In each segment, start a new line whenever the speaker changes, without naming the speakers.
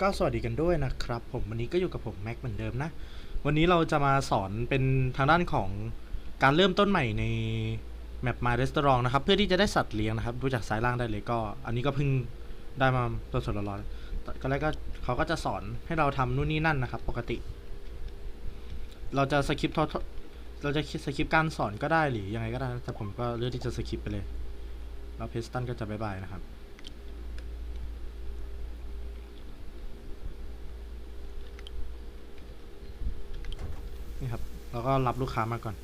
ก็สวัสดีกันด้วยนะครับ ผมวันนี้ก็อยู่กับผมแม็กเหมือนเดิมนะ วันนี้เราจะมาสอนเป็นทางด้านของการเริ่มต้นใหม่ในแมป My Restaurant นะครับ เพื่อที่จะได้สัตว์เลี้ยงนะครับ ดูจากซ้ายล่างได้เลยก็ อันนี้ก็เพิ่งได้มาตัวสดๆร้อนก็แรกก็เขาก็จะสอนให้เราทำนู่นนี่นั่นนะครับ ปกติ เราจะสคริปต์เราจะสคริปต์การสอนก็ได้หรือยังไงก็ได้นะแต่ผมก็เลือกที่จะสคริปต์ไปเลยแล้วเพสตันก็จะบายบายนะครับ นี่ครับเราก็รับลูกค้ามาก่อน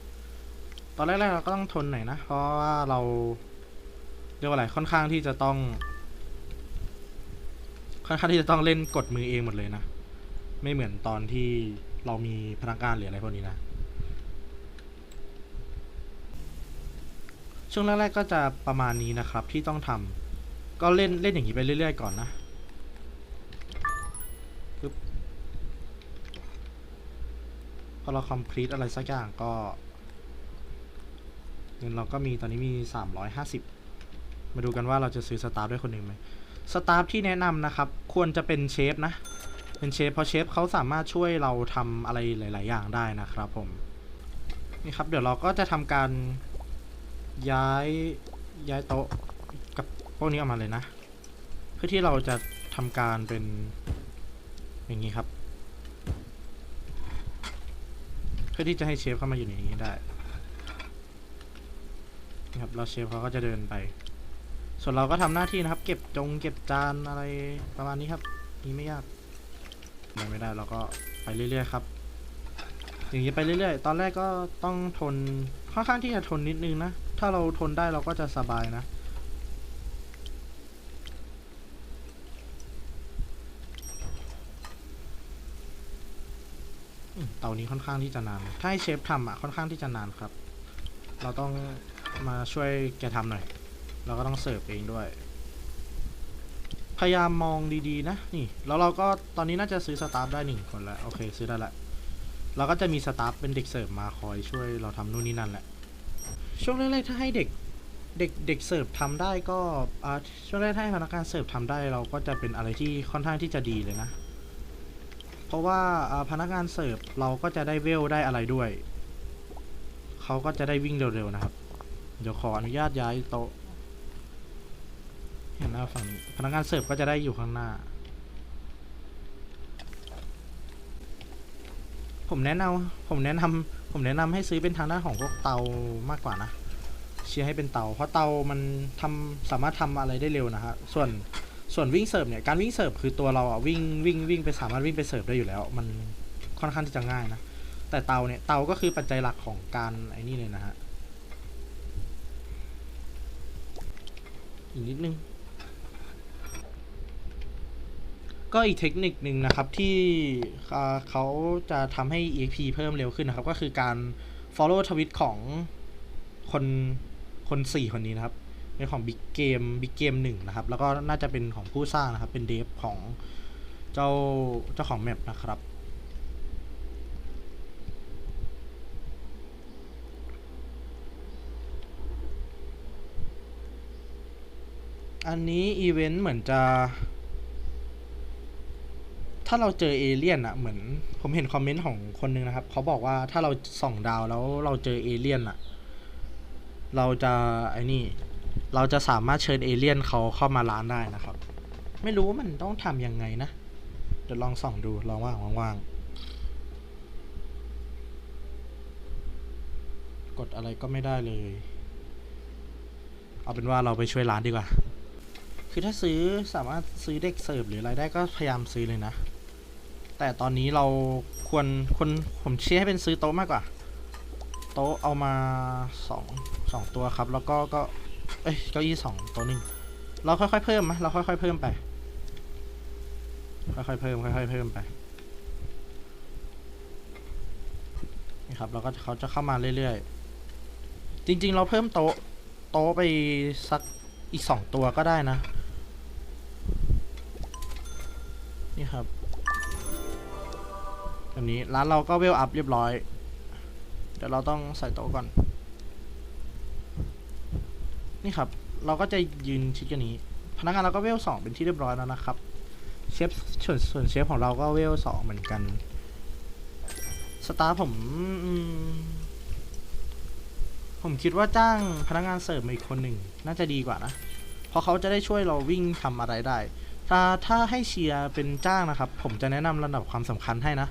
ตอนแรกๆเราก็ต้องทนหน่อยนะ เพราะว่าเราเรียกว่าอะไรค่อนข้างที่จะต้อง ค่อนข้างที่จะต้องเล่นกดมือเองหมดเลยนะ ไม่เหมือนตอนที่เรามีพนักงานหรืออะไรพวกนี้นะ ช่วงแรกๆก็จะประมาณนี้นะครับที่ต้องทำก็เล่นเล่นอย่างนี้ไปเรื่อย ๆ ก่อนนะ อเรา complete อะไรสักอย่างก็เงินเราก็มีตอนนี้มี 350 มาดูกันว่าเราจะซื้อสตาฟด้วยคนหนึ่งไหมสตาฟที่แนะนำนะครับ ควรจะเป็นเชฟนะ เป็นเชฟเพราะเชฟเขาสามารถช่วยเราทำอะไรหลาย ๆ อย่างได้นะครับผม นี่ครับ เดี๋ยวเราก็จะทำการย้ายย้ายโต๊ะกับพวกนี้ออกมาเลยนะ เพื่อที่เราจะทำการเป็นอย่างนี้ครับ เพื่อที่จะให้เชฟเข้ามาอยู่ในนี้ได้นะครับแล้วเชฟเขาก็จะเดินไป ส่วนเราก็ทำหน้าที่นะครับ เก็บจงเก็บจานอะไรประมาณนี้ครับนี่ไม่ยากไม่ไม่ได้เราก็ไปเรื่อยๆครับ อย่างนี้ไปเรื่อยๆ ตอนแรกก็ต้องทนค่อนข้างที่จะทนนิดนึงนะ ถ้าเราทนได้เราก็จะสบายนะ เตานี้ค่อนข้างที่จะนาน ถ้าให้เชฟทำอะค่อนข้างที่จะนานครับ เราต้องมาช่วยแกทำหน่อย เราก็ต้องเสิร์ฟเองด้วย พยายามมองดีๆนะ นี่ แล้วเราก็ตอนนี้น่าจะซื้อสตาฟได้หนึ่งคนแล้ว โอเค ซื้อได้ละเราก็จะมีสตาฟเป็นเด็กเสิร์ฟมาคอยช่วยเราทำนู่นนี่นั่นแหละ ช่วงแรกๆถ้าให้เด็กเด็กเด็กเสิร์ฟทำได้ก็ช่วงแรกถ้าให้พนักงานเสิร์ฟทำได้เราก็จะเป็นอะไรที่ค่อนข้างที่จะดีเลยนะ เพราะว่าพนักงานเสิร์ฟเราก็จะได้เวลได้อะไรด้วย เขาก็จะได้วิ่งเร็วๆนะครับ เดี๋ยวขออนุญาตย้ายโต๊ะเห็นหน้าฝั่งนี้พนักงานเสิร์ฟก็จะได้อยู่ข้างหน้า ผมแนะนำผมแนะนำผมแนะนำให้ซื้อเป็นทางด้านของพวกเตามากกว่านะเชียร์ให้เป็นเตา เพราะเตามันทำสามารถทำอะไรได้เร็วนะฮะส่วน ส่วนวิ่งเสิร์ฟเนี่ยการวิ่งเสิร์ฟคือตัวเราอะวิ่งวิ่งวิ่งไปสามารถวิ่งไปเสิร์ฟได้อยู่แล้ว มันค่อนข้างที่จะง่ายนะแต่เตาเนี่ยเตาก็คือปัจจัยหลักของการไอ้นี่เลยนะฮะอีกนิดนึงก็อีกเทคนิคหนึ่งนะครับที่เขาจะทำให้ EXP เพิ่มเร็วขึ้นนะครับ ก็คือการ follow ทวิตของคนคนสี่คนนี้นะครับ เป็นของ Big Game Big Game หนึ่งนะครับ แล้วก็น่าจะเป็นของผู้สร้างนะครับ เป็นเดฟของเจ้าเจ้าของแมปนะครับ อันนี้อีเวนต์เหมือนจะ ถ้าเราเจอเอเลี่ยนอะเหมือนผมเห็นคอมเมนต์ของคนนึงนะครับ เขาบอกว่าถ้าเราส่องดาวแล้วเราเจอเอเลี่ยนอะเราจะไอ้นี่ เราจะสามารถเชิญเอเลี่ยนเขาเข้ามาร้านได้นะครับ ไม่รู้ว่ามันต้องทำยังไงนะ เดี๋ยวลองส่องดูลองว่างว่างกดอะไรก็ไม่ได้เลย เอาเป็นว่าเราไปช่วยร้านดีกว่า คือถ้าซื้อสามารถซื้อเด็กเสิร์ฟหรืออะไรได้ก็พยายามซื้อเลยนะ แต่ตอนนี้เราควรควรผมเชียร์ให้เป็นซื้อโต๊ะมากกว่า โต๊ะเอามาสองสองตัวครับ แล้วก็ก็ เอ้ยเก้าอี้สองโต๊ะหนึ่งเราค่อยๆเพิ่มไหมเราค่อยๆเพิ่มไป ค่อยๆเพิ่มค่อยๆเพิ่มไปนี่ครับเราก็เขาจะเข้ามาเรื่อยๆ จริง ๆ เราเพิ่มโต๊ะโต๊ะไปสักอีกสองตัวก็ได้นะ นี่ครับอันนี้ร้านเราก็เวลอัพเรียบร้อย เดี๋ยวเราต้องใส่โต๊ะก่อน นี่ครับ เราก็จะยืนชิดกันนี้ พนักงานเราก็เวลสองเป็นที่เรียบร้อยแล้วนะครับ เชฟส่วนส่วนเชฟของเราก็เวลสองเหมือนกัน สตาฟผม ผมคิดว่าจ้างพนักงานเสิร์ฟมาอีกคนหนึ่งน่าจะดีกว่านะ เพราะเขาจะได้ช่วยเราวิ่งทำอะไรได้ ถ้าถ้าให้เชียร์เป็นจ้างนะครับ ผมจะแนะนำระดับความสำคัญให้นะ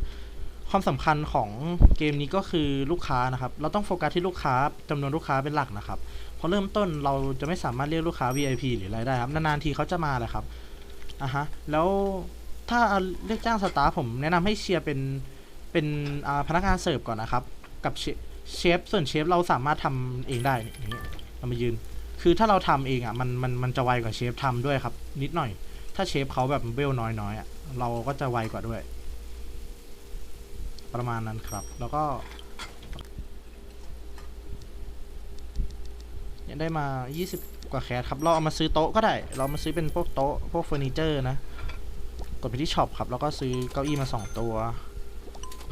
ความสำคัญของเกมนี้ก็คือลูกค้านะครับ เราต้องโฟกัสที่ลูกค้าจำนวนลูกค้าเป็นหลักนะครับพอเริ่มต้นเราจะไม่สามารถเรียกลูกค้า VIP หรืออะไรได้ครับ นานๆทีเขาจะมาแหละครับอะฮะ แล้วถ้าเรียกจ้างสตาฟผมแนะนำให้เชียร์เป็นเป็นพนักงานเสิร์ฟก่อนนะครับ กับเชฟส่วนเชฟเราสามารถทำเองได้นี่นี้เรามายืน คือถ้าเราทำเองอะมันมันมันจะไวกว่าเชฟทำด้วยครับ นิดหน่อย ถ้าเชฟเขาแบบเบลน้อยๆอะเราก็จะไวกว่าด้วย ประมาณนั้นครับ แล้วก็เนี่ยได้มา 20 กว่าแคสครับ เราเอามาซื้อโต๊ะก็ได้ เรามาซื้อเป็นพวกโต๊ะ พวกเฟอร์นิเจอร์นะ กดไปที่ช็อปครับ แล้วก็ซื้อเก้าอี้มา 2 ตัว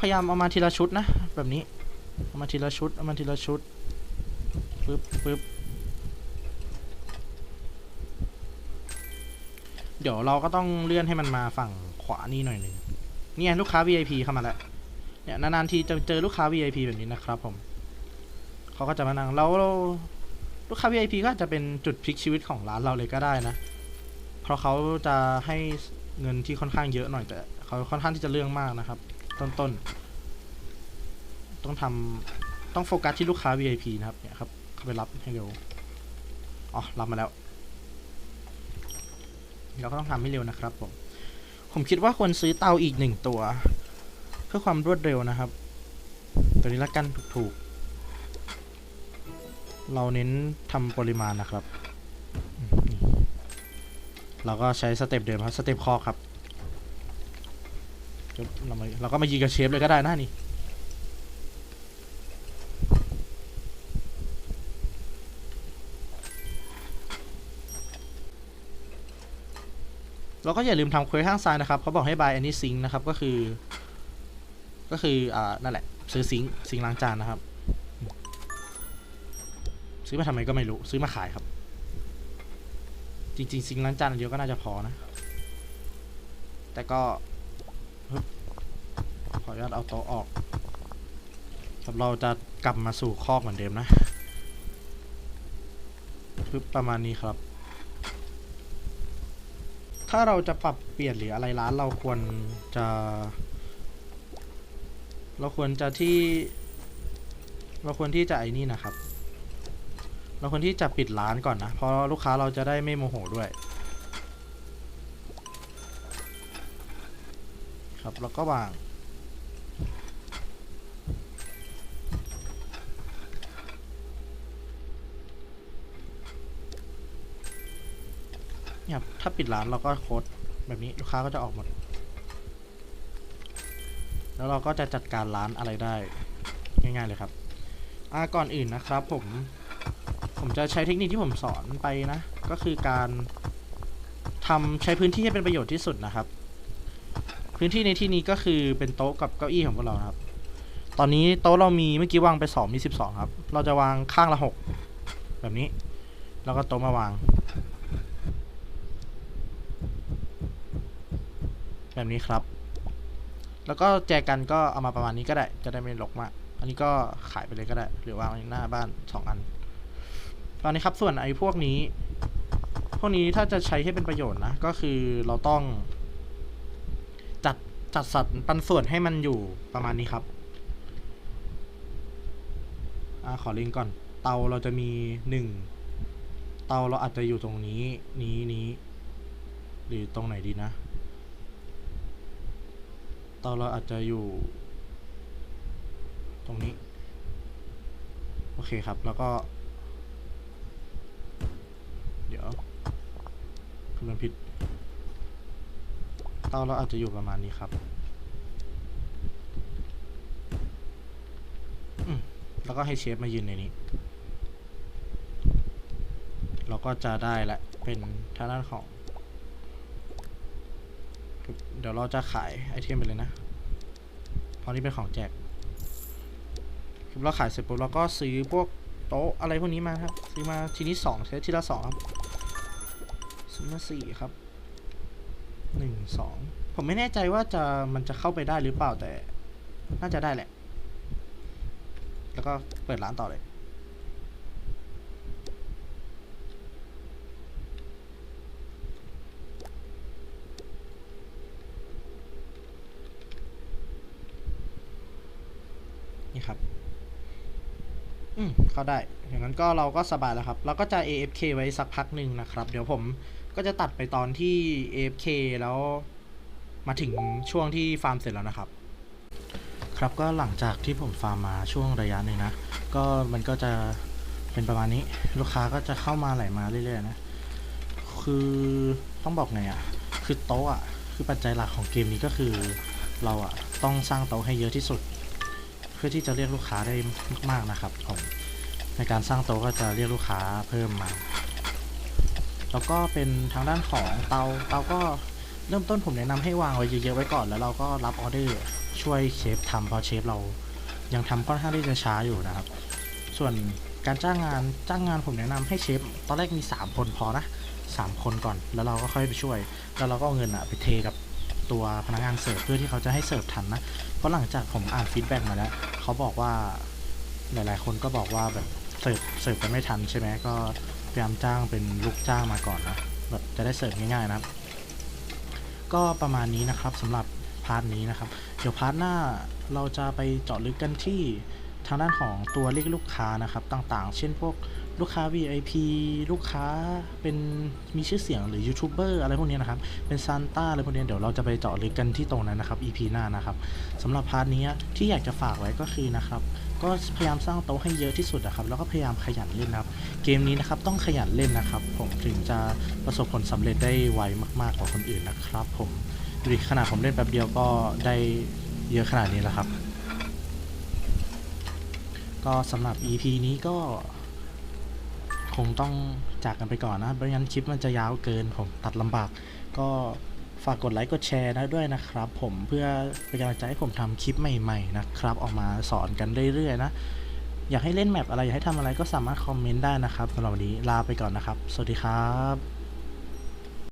พยายามเอามาทีละชุดนะ แบบนี้ เอามาทีละชุด เอามาทีละชุด ปึ๊บปึ๊บเดี๋ยวเราก็ต้องเลื่อนให้มันมาฝั่งขวานี่หน่อยหนึ่งเนี่ยลูกค้า VIP เข้ามาแล้ว เนี่ยนานๆทีจะเจอลูกค้า VIP แบบนี้นะครับผมเขาก็จะมานั่งแล้วลูกค้า VIP ก็อาจจะเป็นจุดพลิกชีวิตของร้านเราเลยก็ได้นะ เพราะเขาจะให้เงินที่ค่อนข้างเยอะหน่อยแต่เขาค่อนข้างที่จะเรื่องมากนะครับ ต้นๆต้องทำต้องโฟกัสที่ลูกค้า VIP นะครับเนี่ยครับเข้าไปรับให้เร็วอ๋อรับมาแล้วเราก็ต้องทำให้เร็วนะครับผมผมคิดว่าควรซื้อเตาอีกหนึ่งตัว พื่อความรวดเร็วนะครับ ตัวนี้ละกันถูกๆ เราเน้นทำปริมาณนะครับ เราก็ใช้สเต็ปเดิมครับสเต็ปคอครับเรามาเราก็มายิงกับเชฟเลยก็ได้นะนี่เราก็อย่าลืมทำเควสข้างซ้ายนะครับเขาบอกให้ buy any sink นะครับก็คือ ก็คืออ่านั่นแหละ ซื้อซิงซิงล้างจานนะครับ ซื้อมาทำไมก็ไม่รู้ซื้อมาขายครับ จริง ๆ ซิงล้างจานเดียวก็น่าจะพอนะ แต่ก็ขออนุญาตเอาโต๊ะออกครับเราจะกลับมาสู่คอกเหมือนเดิมนะปึ๊บประมาณนี้ครับ ถ้าเราจะปรับเปลี่ยนหรืออะไรร้านเราควรจะ เราควรจะที่ เราควรที่จะไอ้นี่นะครับ เราควรที่จะปิดร้านก่อนนะ เพราะลูกค้าเราจะได้ไม่โมโหด้วย ครับแล้วก็วางเนี่ยถ้าปิดร้านเราก็โค้ดแบบนี้ลูกค้าก็จะออกหมด แล้วเราก็จะจัดการร้านอะไรได้ง่ายๆเลยครับอ่าก่อนอื่นนะครับผมผมจะใช้เทคนิคที่ผมสอนไปนะ ก็คือการทำใช้พื้นที่ให้เป็นประโยชน์ที่สุดนะครับ พื้นที่ในที่นี้ก็คือเป็นโต๊ะกับเก้าอี้ของพวกเราครับ ตอนนี้โต๊ะเรามีเมื่อกี้วางไปสองมีสิบสองครับ เราจะวางข้างละหกแบบนี้ แล้วก็โต๊ะมาวาง แบบนี้ครับ แล้วก็แจกันก็เอามาประมาณนี้ก็ได้ จะได้ไม่รกมาก อันนี้ก็ขายไปเลยก็ได้ หรือวางไว้หน้าบ้านสองอัน ตอนนี้ครับส่วนไอ้พวกนี้ พวกนี้ถ้าจะใช้ให้เป็นประโยชน์นะ ก็คือเราต้อง จัดจัดสรรปันส่วนให้มันอยู่ประมาณนี้ครับอขอลิงก์ก่อน เตาเราจะมีหนึ่งเตาเราอาจจะอยู่ตรงนี้ นี้นี้ หรือตรงไหนดีนะ ตาเราอาจจะอยู่ ตรงนี้ โอเคครับ แล้วก็ เดี๋ยวคำนวณผิด เตาเราอาจจะอยู่ประมาณนี้ครับ แล้วก็ให้เชฟมายืนในนี้ เราก็จะได้ละ เป็นทางด้านของ เดี๋ยวเราจะขายไอเทมไปเลยนะ เพราะนี่เป็นของแจกคือเราขายเสร็จปุ๊บเราก็ซื้อพวกโต๊ะอะไรพวกนี้มาครับ ซื้อมาทีนี้สองใช้ทีละสองครับ ซื้อมาสี่ครับหนึ่งสองผมไม่แน่ใจว่าจะมันจะเข้าไปได้หรือเปล่าแต่ น่าจะได้แหละ แล้วก็เปิดร้านต่อเลย นี่ ครับอืมเข้าได้อย่างนั้นก็เราก็สบายแล้วครับ เราก็จะ AFK ไว้สักพักหนึ่งนะครับ เดี๋ยวผมก็จะตัดไปตอนที่ AFK แล้วมาถึงช่วงที่ฟาร์มเสร็จแล้วนะครับ ครับก็หลังจากที่ผมฟาร์มมาช่วงระยะหนึ่งนะ ก็มันก็จะเป็นประมาณนี้ลูกค้าก็จะเข้ามาไหลมาเรื่อยๆนะ คือต้องบอกไงอะ คือโต๊ะอะ คือปัจจัยหลักของเกมนี้ก็คือ เราอะต้องสร้างโต๊ะให้เยอะที่สุด เพื่อที่จะเรียกลูกค้าได้มากๆนะครับผมในการสร้างโต๊ะก็จะเรียกลูกค้าเพิ่มมา แล้วก็เป็นทางด้านของเตาเตาก็เริ่มต้นผมแนะนำให้วางไว้เยอะๆไว้ก่อนแล้วเราก็รับออเดอร์ช่วยเชฟทำเพราะเชฟเรายังทำค่อนข้างที่จะช้าอยู่นะครับ ส่วนการจ้างงานจ้างงานผมแนะนำให้เชฟตอนแรกมี 3 คนพอนะสามคนก่อน แล้วเราก็ค่อยไปช่วย แล้วเราก็เอาเงินอะไปเทกับตัวพนักงานเสิร์ฟเพื่อที่เขาจะให้เสิร์ฟทันนะ ราะหลังจากผมอ่านฟีดแบ็กมาแล้วเขาบอกว่าหลายๆคนก็บอกว่าแบบเสิร์ฟเสิร์ฟกันไม่ทันใช่ไหมก็พยายามจ้างเป็นลูกจ้างมาก่อนนะแบบจะได้เสิร์ฟง่ายๆนะครับ ก็ประมาณนี้นะครับสำหรับพาร์ทนี้นะครับ เดี๋ยวพาร์ทหน้าเราจะไปเจาะลึกกันที่ทางด้านของตัวเรียกลูกค้านะครับต่างๆ เช่นพวก ลูกค้า VIP ลูกค้าเป็นมีชื่อเสียงหรือยูทูบเบอร์อะไรพวกนี้นะครับ เป็นซานต้าอะไรพวกนี้เดี๋ยวเราจะไปเจาะลึกกันที่ตรงนั้นนะครับ EP หน้านะครับสำหรับพาร์ทนี้ที่อยากจะฝากไว้ก็คือนะครับ ก็พยายามสร้างโต๊ะให้เยอะที่สุดนะครับ แล้วก็พยายามขยันเล่นนะครับ เกมนี้นะครับต้องขยันเล่นนะครับ ผมถึงจะประสบผลสำเร็จได้ไวมาก ๆกว่าคนอื่นนะครับ ผมดูดิขนาดผมเล่นแป๊บเดียวก็ได้เยอะขนาดนี้แล้วครับ ก็สำหรับ EP นี้ก็ คงต้องจากกันไปก่อนนะไม่งั้นคลิปมันจะยาวเกินผมตัดลำบาก ก็ฝากกดไลค์กดแชร์นะด้วยนะครับ ผมเพื่อเป็นกำลังใจให้ผมทำคลิปใหม่ๆนะครับ ออกมาสอนกันเรื่อยๆนะ อยากให้เล่นแมปอะไรอยากให้ทำอะไรก็สามารถคอมเมนต์ได้นะครับสำหรับวันนี้ลาไปก่อนนะครับ สวัสดีครับ